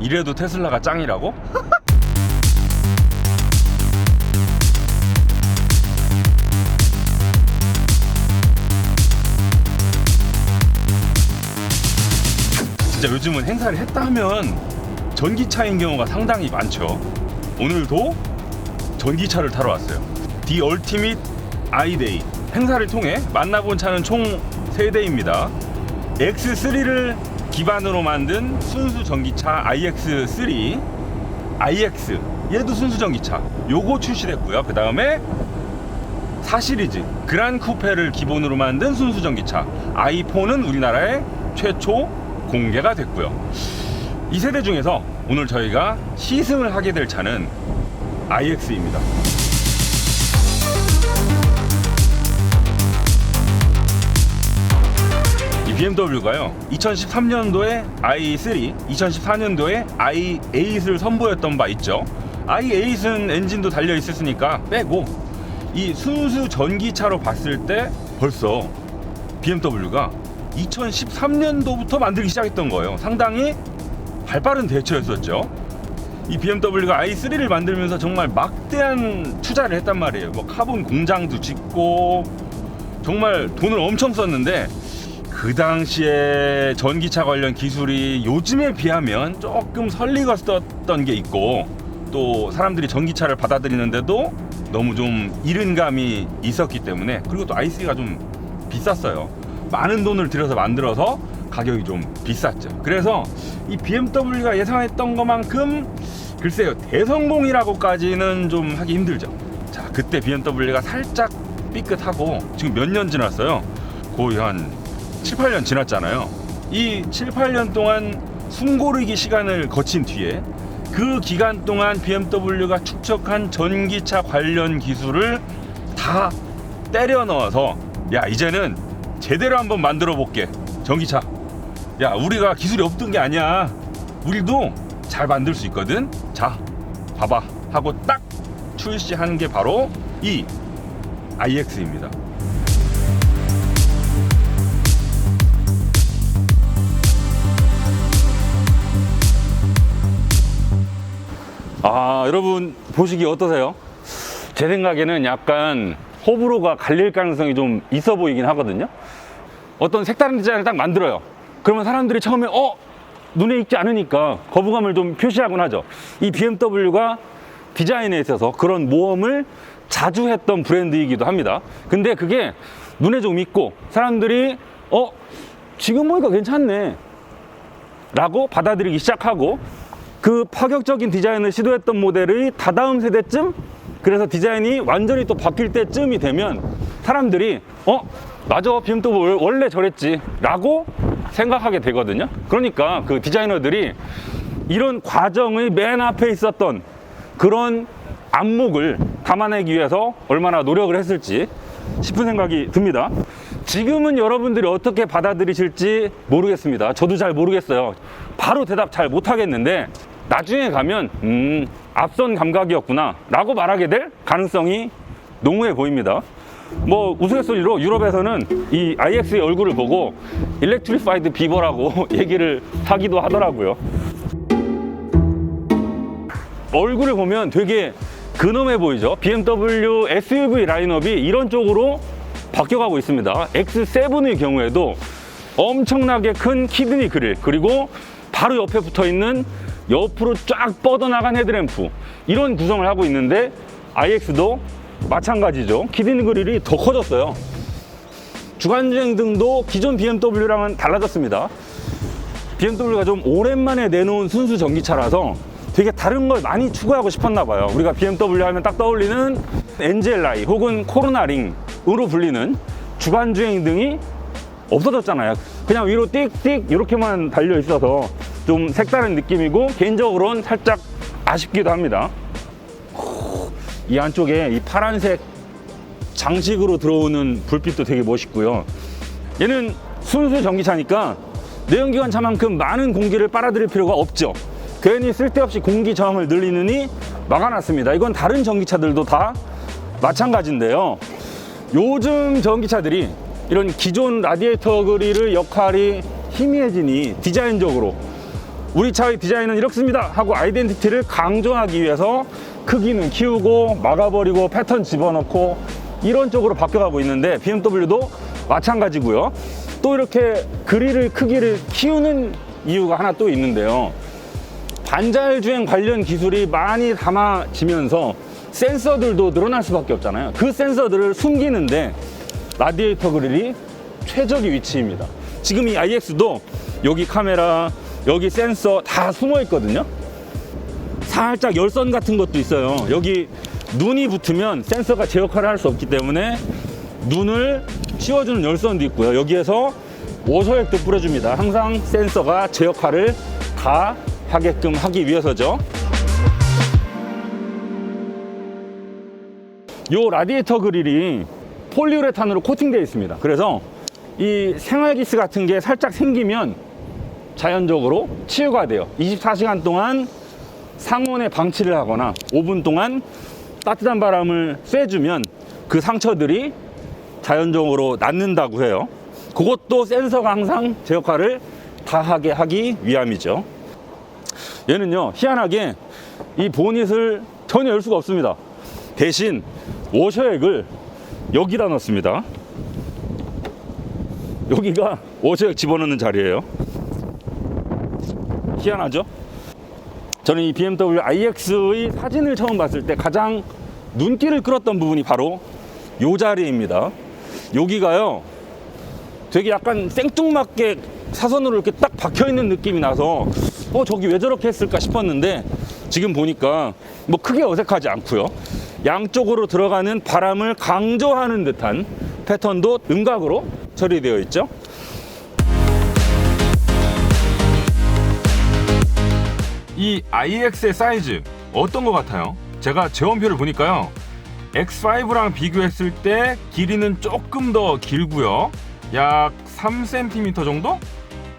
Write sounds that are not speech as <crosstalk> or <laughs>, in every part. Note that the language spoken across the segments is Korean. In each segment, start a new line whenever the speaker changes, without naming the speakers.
이래도 테슬라가 짱이라고? <laughs> 진짜 요즘은 행사를 했다 하면 전기차인 경우가 상당히 많죠. 오늘도 전기차를 타러 왔어요. The Ultimate iDay 행사를 통해 만나본 차는 총 3대입니다. X3를 기반으로 만든 순수 전기차 iX3, iX 얘도 순수 전기차 요거 출시됐고요. 그 다음에 4 시리즈 그란 쿠페를 기본으로 만든 순수 전기차 i4는 우리나라에 최초 공개가 됐고요. 이 세대 중에서 오늘 저희가 시승을 하게 될 차는 iX입니다. BMW가요 2013년도에 i3, 2014년도에 i8을 선보였던 바 있죠. i8은 엔진도 달려 있었으니까 빼고 이 순수 전기차로 봤을 때 벌써 BMW가 2013년도부터 만들기 시작했던 거예요. 상당히 발빠른 대처였었죠. 이 BMW가 i3를 만들면서 정말 막대한 투자를 했단 말이에요. 뭐 카본 공장도 짓고 정말 돈을 엄청 썼는데 그 당시에 전기차 관련 기술이 요즘에 비하면 조금 설리갔었던 게 있고 또 사람들이 전기차를 받아들이는데도 너무 좀 이른 감이 있었기 때문에 그리고 또 i3가 좀 비쌌어요. 많은 돈을 들여서 만들어서 가격이 좀 비쌌죠. 그래서 이 BMW가 예상했던 것만큼 글쎄요 대성공이라고까지는 좀 하기 힘들죠. 자 그때 BMW가 살짝 삐끗하고 지금 몇 년 지났어요? 거의 한 7, 8년 지났잖아요. 이 7, 8년 동안 숨고르기 시간을 거친 뒤에 그 기간 동안 BMW가 축적한 전기차 관련 기술을 다 때려 넣어서 야 이제는 제대로 한번 만들어 볼게 전기차. 야 우리가 기술이 없던 게 아니야. 우리도 잘 만들 수 있거든. 자 봐봐 하고 딱 출시한 게 바로 이 iX입니다 아 여러분 보시기 어떠세요? 제 생각에는 약간 호불호가 갈릴 가능성이 좀 있어 보이긴 하거든요. 어떤 색다른 디자인을 딱 만들어요. 그러면 사람들이 처음에 어 눈에 익지 않으니까 거부감을 좀 표시하곤 하죠. 이 BMW가 디자인에 있어서 그런 모험을 자주 했던 브랜드이기도 합니다. 근데 그게 눈에 좀 익고 사람들이 어 지금 보니까 괜찮네. 라고 받아들이기 시작하고 그 파격적인 디자인을 시도했던 모델의 다다음 세대쯤 그래서 디자인이 완전히 또 바뀔 때쯤이 되면 사람들이 어 맞아 BMW 원래 저랬지 라고 생각하게 되거든요 그러니까 그 디자이너들이 이런 과정의 맨 앞에 있었던 그런 안목을 담아내기 위해서 얼마나 노력을 했을지 싶은 생각이 듭니다. 지금은 여러분들이 어떻게 받아들이실지 모르겠습니다. 저도 잘 모르겠어요. 바로 대답 잘 못하겠는데 나중에 가면 음, 앞선 감각이었구나 라고 말하게 될 가능성이 농후해 보입니다. 뭐 우스갯소리로 유럽에서는 이 iX의 얼굴을 보고 일렉트리파이드 비버라고 <laughs> 얘기를 하기도 하더라고요. 얼굴을 보면 되게 근엄해 보이죠. BMW SUV 라인업이 이런 쪽으로 바뀌어가고 있습니다. X7의 경우에도 엄청나게 큰 키드니 그릴 그리고 바로 옆에 붙어 있는 옆으로 쫙 뻗어나간 헤드램프 이런 구성을 하고 있는데 iX도 마찬가지죠. 키드니 그릴이 더 커졌어요. 주간주행 등도 기존 BMW랑은 달라졌습니다. BMW가 좀 오랜만에 내놓은 순수 전기차라서 되게 다른 걸 많이 추구하고 싶었나 봐요. 우리가 BMW 하면 딱 떠올리는 엔젤라이 혹은 코로나링으로 불리는 주간 주행 등이 없어졌잖아요. 그냥 위로 띡띡 이렇게만 달려 있어서 좀 색다른 느낌이고 개인적으로는 살짝 아쉽기도 합니다. 이 안쪽에 이 파란색 장식으로 들어오는 불빛도 되게 멋있고요. 얘는 순수 전기차니까 내연기관 차만큼 많은 공기를 빨아들일 필요가 없죠. 괜히 쓸데없이 공기 저항을 늘리느니 막아놨습니다. 이건 다른 전기차들도 다 마찬가지인데요. 요즘 전기차들이 이런 기존 라디에이터 그릴의 역할이 희미해지니 디자인적으로 우리 차의 디자인은 이렇습니다 하고 아이덴티티를 강조하기 위해서 크기는 키우고 막아버리고 패턴 집어넣고 이런 쪽으로 바뀌어가고 있는데 BMW도 마찬가지고요. 또 이렇게 그릴을 크기를 키우는 이유가 하나 또 있는데요. 반자율 주행 관련 기술이 많이 담아지면서 센서들도 늘어날 수밖에 없잖아요. 그 센서들을 숨기는데 라디에이터 그릴이 최적의 위치입니다. 지금 이 IX도 여기 카메라, 여기 센서 다 숨어 있거든요. 살짝 열선 같은 것도 있어요. 여기 눈이 붙으면 센서가 제 역할을 할 수 없기 때문에 눈을 씌워주는 열선도 있고요. 여기에서 오소액도 뿌려줍니다. 항상 센서가 제 역할을 다 하게끔 하기 위해서죠. 요 라디에이터 그릴이 폴리우레탄으로 코팅되어 있습니다. 그래서 이 생활기스 같은 게 살짝 생기면 자연적으로 치유가 돼요. 24시간 동안 상온에 방치를 하거나 5분 동안 따뜻한 바람을 쐬주면 그 상처들이 자연적으로 낫는다고 해요. 그것도 센서가 항상 제 역할을 다 하게 하기 위함이죠. 얘는요, 희한하게 이 보닛을 전혀 열 수가 없습니다. 대신 워셔액을 여기다 넣습니다. 여기가 워셔액 집어넣는 자리예요. 희한하죠? 저는 이 BMW iX의 사진을 처음 봤을 때 가장 눈길을 끌었던 부분이 바로 요 자리입니다. 여기가요, 되게 약간 생뚱맞게 사선으로 이렇게 딱 박혀 있는 느낌이 나서 어 저기 왜 저렇게 했을까 싶었는데 지금 보니까 뭐 크게 어색하지 않고요. 양쪽으로 들어가는 바람을 강조하는 듯한 패턴도 음각으로 처리되어 있죠. 이 iX의 사이즈 어떤 것 같아요? 제가 재원표를 보니까요. X5랑 비교했을 때 길이는 조금 더 길고요. 약 3cm 정도?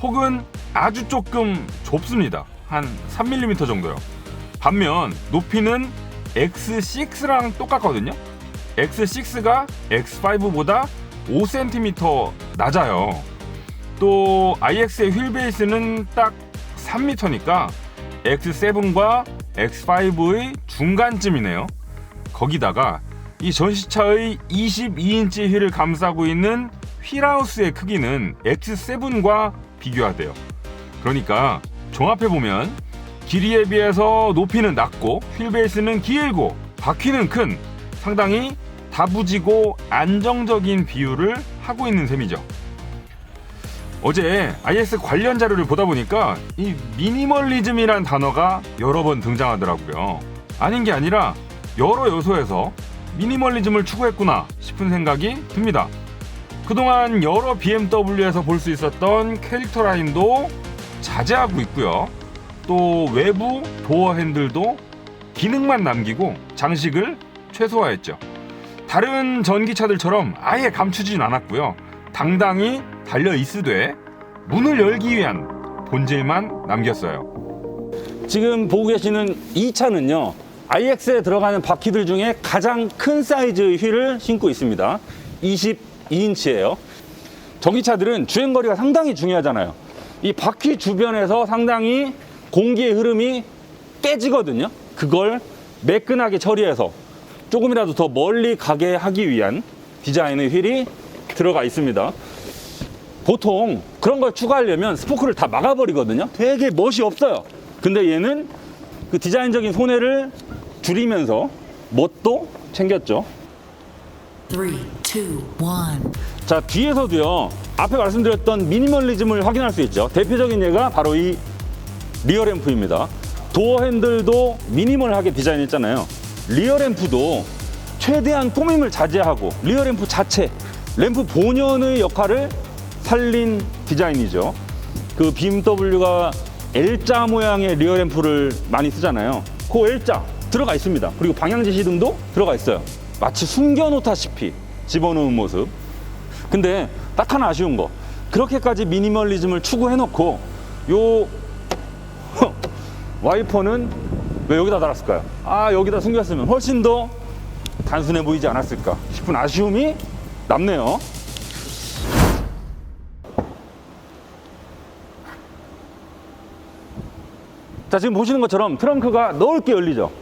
혹은 아주 조금 좁습니다. 한 3mm 정도요. 반면 높이는 X6랑 똑같거든요. X6가 X5보다 5cm 낮아요. 또 iX의 휠 베이스는 딱 3m니까 X7과 X5의 중간쯤이네요. 거기다가 이 전시차의 22인치 휠을 감싸고 있는 휠하우스의 크기는 X7과 비교하대요. 그러니까 종합해 보면 길이에 비해서 높이는 낮고 휠 베이스는 길고 바퀴는 큰 상당히 다부지고 안정적인 비율을 하고 있는 셈이죠. 어제 IS 관련 자료를 보다 보니까 이 미니멀리즘이란 단어가 여러 번 등장하더라고요. 아닌 게 아니라 여러 요소에서 미니멀리즘을 추구했구나 싶은 생각이 듭니다. 그동안 여러 BMW에서 볼 수 있었던 캐릭터 라인도 자제하고 있고요. 또 외부 도어 핸들도 기능만 남기고 장식을 최소화했죠. 다른 전기차들처럼 아예 감추진 않았고요. 당당히 달려 있으되 문을 열기 위한 본질만 남겼어요. 지금 보고 계시는 이 차는요. iX에 들어가는 바퀴들 중에 가장 큰 사이즈의 휠을 신고 있습니다. 22인치예요. 전기차들은 주행 거리가 상당히 중요하잖아요. 이 바퀴 주변에서 상당히 공기의 흐름이 깨지거든요. 그걸 매끈하게 처리해서 조금이라도 더 멀리 가게 하기 위한 디자인의 휠이 들어가 있습니다. 보통 그런 걸 추가하려면 스포크를 다 막아버리거든요. 되게 멋이 없어요. 근데 얘는 그 디자인적인 손해를 줄이면서 멋도 챙겼죠.
Three, two, one.
자 뒤에서도요 앞에 말씀드렸던 미니멀리즘을 확인할 수 있죠 대표적인 예가 바로 이 리어 램프입니다 도어 핸들도 미니멀하게 디자인했잖아요 리어 램프도 최대한 꾸밈을 자제하고 리어 램프 자체 램프 본연의 역할을 살린 디자인이죠. 그 BMW가 L자 모양의 리어 램프를 많이 쓰잖아요. 그 L자 들어가 있습니다. 그리고 방향 지시등도 들어가 있어요. 마치 숨겨놓다시피 집어넣은 모습. 근데 딱 하나 아쉬운 거. 그렇게까지 미니멀리즘을 추구해놓고 요 와이퍼는 왜 여기다 달았을까요? 아 여기다 숨겼으면 훨씬 더 단순해 보이지 않았을까 싶은 아쉬움이 남네요 자, 지금 보시는 것처럼 트렁크가 넓게 열리죠.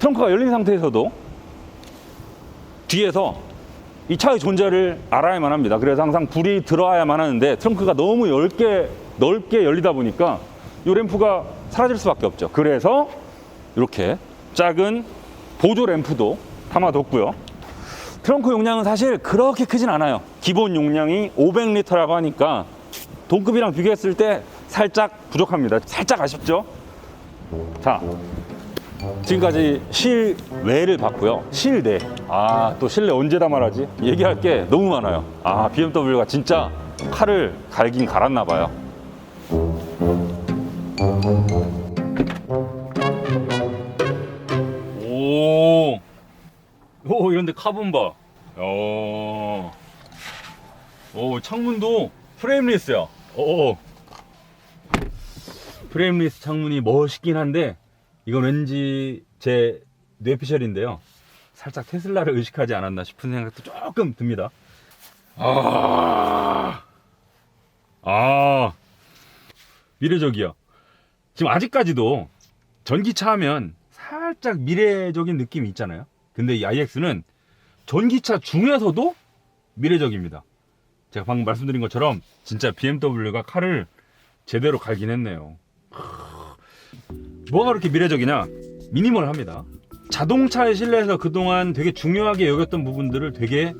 트렁크가 열린 상태에서도 뒤에서 이 차의 존재를 알아야만 합니다. 그래서 항상 불이 들어와야만 하는데 트렁크가 너무 넓게 넓게 열리다 보니까 이 램프가 사라질 수밖에 없죠. 그래서 이렇게 작은 보조 램프도 담아뒀고요. 트렁크 용량은 사실 그렇게 크진 않아요. 기본 용량이 500리터라고 하니까 동급이랑 비교했을 때 살짝 부족합니다. 살짝 아쉽죠? 자, 지금까지 실외를 봤고요. 실내. 아, 또 실내 언제 다 말하지? 얘기할 게 너무 많아요. 아, BMW가 진짜 칼을 갈긴 갈았나 봐요. 오. 오, 이런데 카본 봐. 어. 오, 창문도 프레임리스야. 오. 프레임리스 창문이 멋있긴 한데 이건 왠지 제 뇌피셜인데요. 살짝 테슬라를 의식하지 않았나 싶은 생각도 조금 듭니다. 아, 아, 미래적이요. 지금 아직까지도 전기차 하면 살짝 미래적인 느낌이 있잖아요. 근데 이 iX는 전기차 중에서도 미래적입니다. 제가 방금 말씀드린 것처럼 진짜 BMW가 칼을 제대로 갈긴 했네요. 뭐가 그렇게 미래적이냐? 미니멀합니다. 자동차의 실내에서 그동안 되게 중요하게 여겼던 부분들을 되게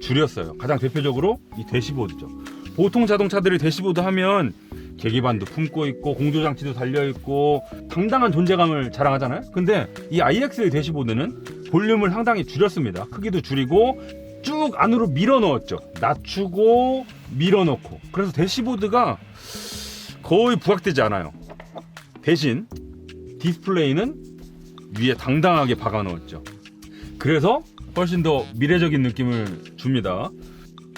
줄였어요. 가장 대표적으로 이 대시보드죠. 보통 자동차들이 대시보드 하면 계기반도 품고 있고 공조 장치도 달려 있고 당당한 존재감을 자랑하잖아요. 근데 이 iX의 대시보드는 볼륨을 상당히 줄였습니다. 크기도 줄이고 쭉 안으로 밀어 넣었죠. 낮추고 밀어 넣고. 그래서 대시보드가 거의 부각되지 않아요. 대신 디스플레이는 위에 당당하게 박아 넣었죠. 그래서 훨씬 더 미래적인 느낌을 줍니다.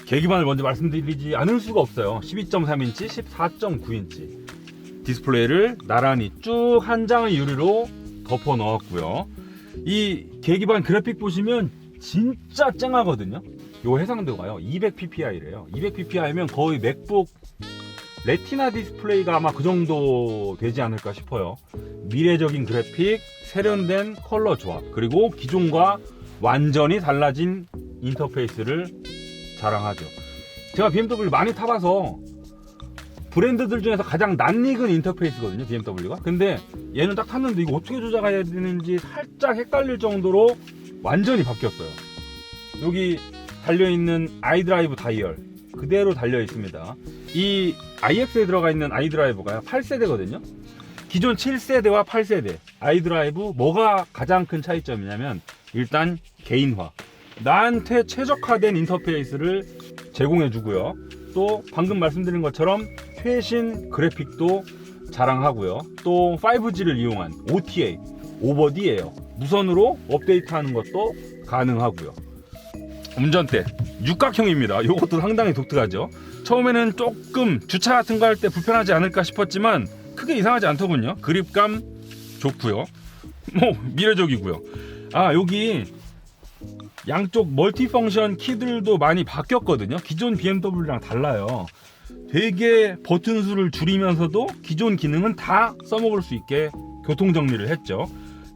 계기판을 먼저 말씀드리지 않을 수가 없어요. 12.3인치, 14.9인치 디스플레이를 나란히 쭉 한 장의 유리로 덮어 넣었고요. 이 계기판 그래픽 보시면 진짜 쨍하거든요. 요 해상도가요 200ppi래요. 200pp이면 거의 맥북 레티나 디스플레이가 아마 그 정도 되지 않을까 싶어요. 미래적인 그래픽, 세련된 컬러 조합, 그리고 기존과 완전히 달라진 인터페이스를 자랑하죠. 제가 BMW 많이 타봐서 브랜드들 중에서 가장 낯익은 인터페이스거든요, BMW가. 근데 얘는 딱 탔는데 이거 어떻게 조작해야 되는지 살짝 헷갈릴 정도로 완전히 바뀌었어요. 여기 달려있는 아이드라이브 다이얼 그대로 달려 있습니다. 이 iX에 들어가 있는 아이드라이브가 8세대거든요. 기존 7세대와 8세대. 아이드라이브 뭐가 가장 큰 차이점이냐면 일단 개인화. 나한테 최적화된 인터페이스를 제공해 주고요. 또 방금 말씀드린 것처럼 최신 그래픽도 자랑하고요. 또 5G를 이용한 OTA 오버디예요. 무선으로 업데이트하는 것도 가능하고요 운전대 육각형입니다 이것도 상당히 독특하죠 처음에는 조금 주차 같은 거 할 때 불편하지 않을까 싶었지만 크게 이상하지 않더군요. 그립감 좋고요. 뭐 미래적이고요. 아 여기 양쪽 멀티펑션 키들도 많이 바뀌었거든요. 기존 BMW랑 달라요. 되게 버튼 수를 줄이면서도 기존 기능은 다 써먹을 수 있게 교통 정리를 했죠.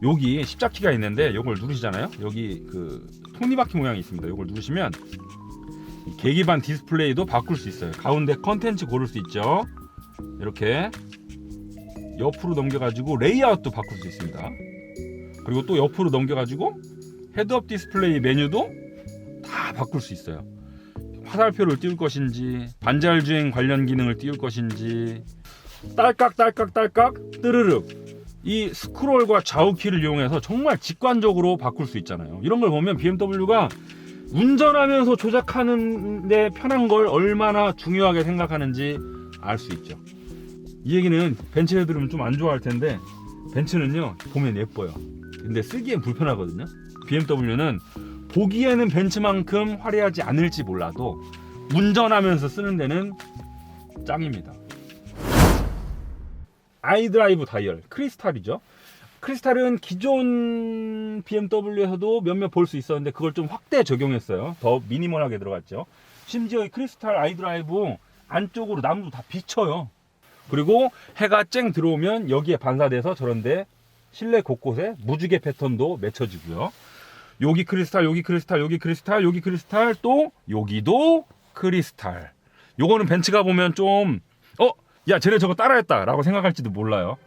여기 십자키가 있는데 이걸 누르시잖아요. 여기 그 톱니바퀴 모양이 있습니다. 이걸 누르시면 이 계기반 디스플레이도 바꿀 수 있어요. 가운데 컨텐츠 고를 수 있죠. 이렇게 옆으로 넘겨가지고 레이아웃도 바꿀 수 있습니다. 그리고 또 옆으로 넘겨가지고 헤드업 디스플레이 메뉴도 다 바꿀 수 있어요. 화살표를 띄울 것인지 반절 주행 관련 기능을 띄울 것인지 딸깍 딸깍 딸깍 뜨르륵 이 스크롤과 좌우 키를 이용해서 정말 직관적으로 바꿀 수 있잖아요. 이런 걸 보면 BMW가 운전하면서 조작하는 데 편한 걸 얼마나 중요하게 생각하는지 알 수 있죠. 이 얘기는 벤츠 애들은 좀안 좋아할 텐데 벤츠는요 보면 예뻐요. 근데 쓰기엔 불편하거든요. BMW는 보기에는 벤츠만큼 화려하지 않을지 몰라도 운전하면서 쓰는 데는 짱입니다. 아이드라이브 다이얼 크리스탈이죠. 크리스탈은 기존 BMW에서도 몇몇 볼 수 있었는데 그걸 좀 확대 적용했어요. 더 미니멀하게 들어갔죠. 심지어 이 크리스탈 아이드라이브 안쪽으로 나무도 다 비쳐요. 그리고 해가 쨍 들어오면 여기에 반사돼서 저런데 실내 곳곳에 무지개 패턴도 맺혀지고요. 여기 크리스탈, 여기 크리스탈, 여기 크리스탈, 여기 크리스탈, 또 여기도 크리스탈. 요거는 벤츠가 보면 좀 어, 야, 쟤네 저거 따라했다라고 생각할지도 몰라요.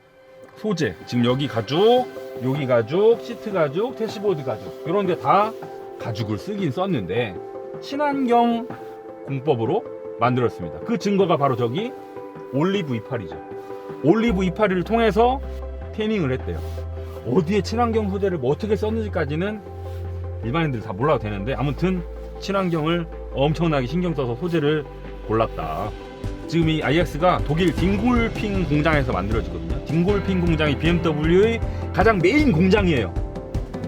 소재, 지금 여기 가죽, 여기 가죽, 시트 가죽, 대시보드 가죽 이런 데다 가죽을 쓰긴 썼는데 친환경 공법으로 만들었습니다. 그 증거가 바로 저기 올리브 이파리죠. 올리브 이파리를 통해서 태닝을 했대요. 어디에 친환경 소재를 뭐 어떻게 썼는지까지는 일반인들 다 몰라도 되는데 아무튼 친환경을 엄청나게 신경 써서 소재를 골랐다. 지금 이 IX가 독일 딩골핑 공장에서 만들어지거든요. 딩골핑 공장이 BMW의 가장 메인 공장이에요.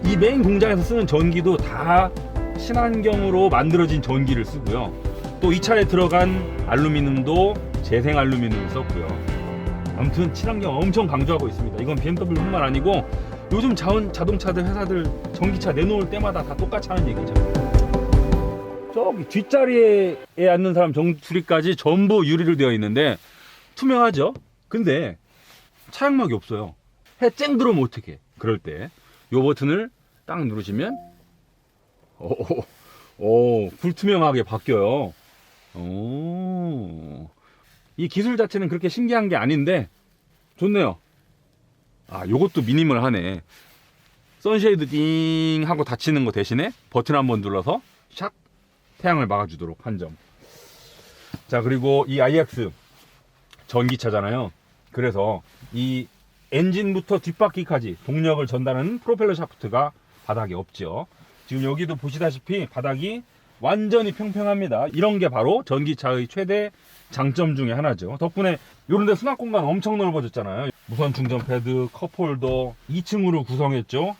이 메인 공장에서 쓰는 전기도 다 친환경으로 만들어진 전기를 쓰고요. 또 이 차에 들어간 알루미늄도 재생 알루미늄을 썼고요. 아무튼 친환경 엄청 강조하고 있습니다. 이건 BMW뿐만 아니고 요즘 자원 자동차들 회사들 전기차 내놓을 때마다 다 똑같이 하는 얘기죠. 저기 뒷자리에 앉는 사람 정수리까지 전부 유리로 되어 있는데 투명하죠. 근데 차량막이 없어요. 해 쨍 들어오면 어떡해? 그럴 때 요 버튼을 딱 누르시면 오, 오, 불투명하게 바뀌어요. 오. 이 기술 자체는 그렇게 신기한 게 아닌데 좋네요. 아, 요것도 미님을 하네. 선쉐이드 띵 하고 닫히는 거 대신에 버튼 한 번 눌러서 샥 태양을 막아주도록 한 점. 자, 그리고 이 IX 전기차잖아요. 그래서 이 엔진부터 뒷바퀴까지 동력을 전달하는 프로펠러 샤프트가 바닥에 없죠. 지금 여기도 보시다시피 바닥이 완전히 평평합니다. 이런 게 바로 전기차의 최대 장점 중에 하나죠. 덕분에 이런 데 수납 공간 엄청 넓어졌잖아요. 무선 충전 패드, 컵홀더 2층으로 구성했죠.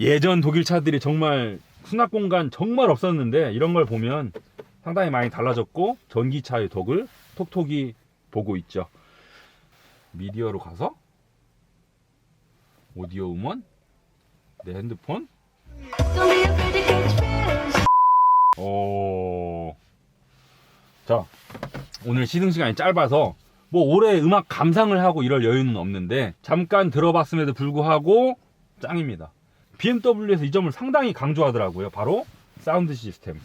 예전 독일 차들이 정말 수납 공간 정말 없었는데 이런 걸 보면 상당히 많이 달라졌고 전기차의 덕을 톡톡이 보고 있죠. 미디어로 가서 오디오 음원 내 핸드폰. 오. 자, 오늘 시승 시간이 짧아서 뭐 올해 음악 감상을 하고 이럴 여유는 없는데 잠깐 들어봤음에도 불구하고 짱입니다. BMW에서 이 점을 상당히 강조하더라고요. 바로 사운드 시스템.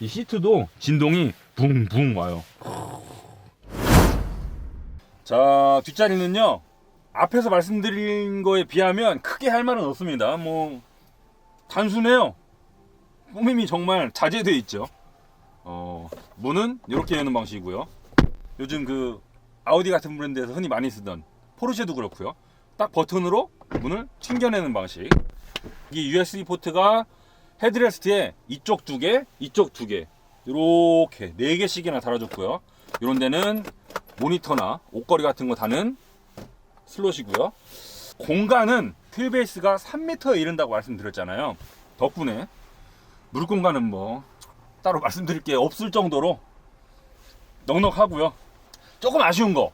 이 시트도 진동이 붕붕 와요. 자, 뒷자리는요. 앞에서 말씀드린 거에 비하면 크게 할 말은 없습니다. 뭐 단순해요. 꾸밈이 정말 자제돼 있죠. 어, 문은 이렇게 여는 방식이고요. 요즘 그 아우디 같은 브랜드에서 흔히 많이 쓰던 포르쉐도 그렇고요. 딱 버튼으로 문을 튕겨내는 방식. 이 USB 포트가 헤드레스트에 이쪽 두 개, 이쪽 두 개, 이렇게 네 개씩이나 달아줬고요. 이런 데는 모니터나 옷걸이 같은 거 다는 슬롯이고요. 공간은 휠베이스가 3m에 이른다고 말씀드렸잖아요. 덕분에 물 공간은 뭐 따로 <laughs> 말씀드릴 게 없을 정도로 넉넉하고요. 조금 아쉬운 거.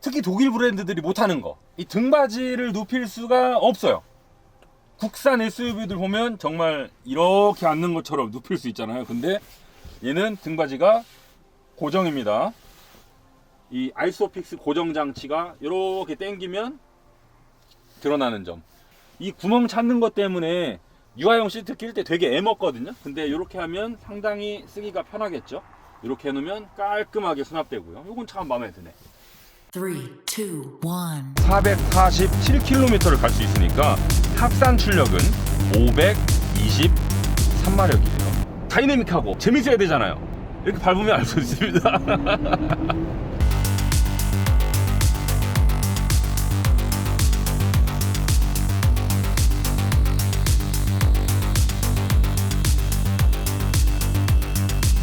특히 독일 브랜드들이 못하는 거. 이 등받이를 눕힐 수가 없어요. 국산 SUV들 보면 정말 이렇게 앉는 것처럼 눕힐 수 있잖아요. 근데 얘는 등받이가 고정입니다. 이 아이소픽스 고정 장치가 이렇게 당기면 드러나는 점. 이 구멍 찾는 것 때문에 유아용 시트 낄 때 되게 애먹거든요. 근데 이렇게 하면 상당히 쓰기가 편하겠죠. 이렇게 해놓으면 깔끔하게 수납되고요. 이건 참 마음에 드네.
3, 2, 1.
447km를 갈 수 있으니까 합산 출력은 523마력이에요. 다이내믹하고 재밌어야 되잖아요. 이렇게 밟으면 알 수 있습니다. <laughs>